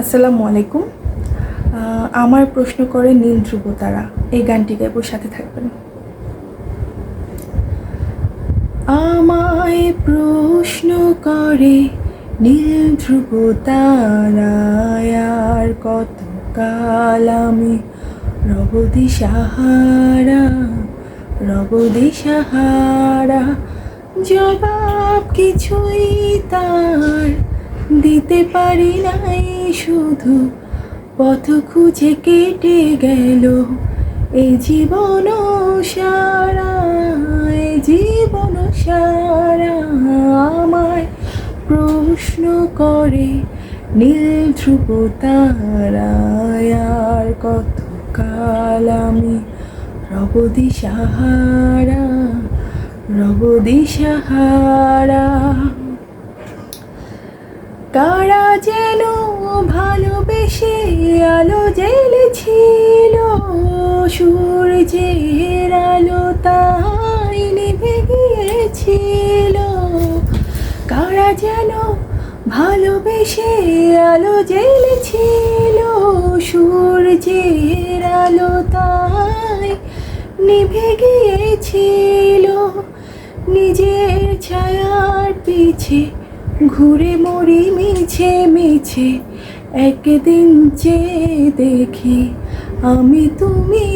আসসালামু আলাইকুম। আমার প্রশ্ন করে নীল ধ্রুব তারা। এই গানটি গাইব সাথে থাকবেন। আমায় প্রশ্ন করে নীল ধ্রুব তারায়, আর কত কাল আমি রবদি সাহারা রবদি সাহারা, জবাব কিছুই তার দিতে পারি নাই। শুধু পথ খুঁজে কেটে গেল। এই জীবন সারা এই জীবন সারা আমায় প্রশ্ন করে, নীল ধ্রুব আর কত কাল আমি রবদি সাহারা রবদি সাহারা। কারা যেন ভালোবেসে আলো জ্বেলেছিল, সূর্যের আলো তাই নিভে গিয়েছিল। কারা যেন ভালোবেসে আলো জ্বেলেছিল, সূর্যের আলো তাই নিভে গিয়েছিল। নিজের ছায়ার পিছে ঘুরে মরি মিছে মিছে, একদিন যে দেখি আমি তুমি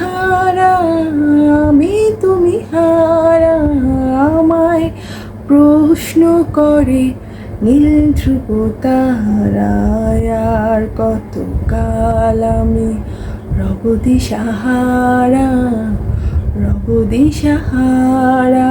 হারা, আমি তুমি হারা। আমায় প্রশ্ন করে নীল ধ্রুব আর কত কাল আমি রবদি সাহারা রবদি সাহারা?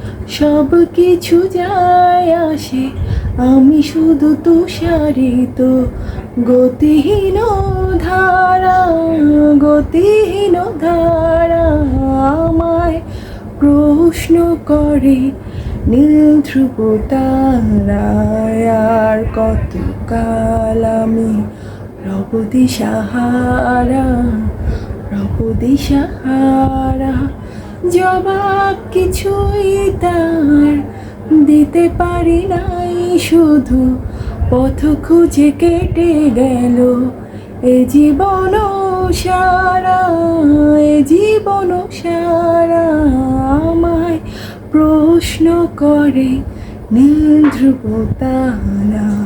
সব কিছু যায় আসে, আমি শুধু তুষারিত, গতিহীন ধারা গতিহীন ধারা আমায় প্রশ্ন করে, নীল ধ্রুব আর কত কাল আমি রবদি সাহারা রবদি সাহারা জবাব কিছুই তার দিতে পারি নাই। শুধু পথ খুঁজে কেটে গেল এ জীবন সারা, এ জীবন সারা আমায় প্রশ্ন করে নীল ধ্রুব তারা।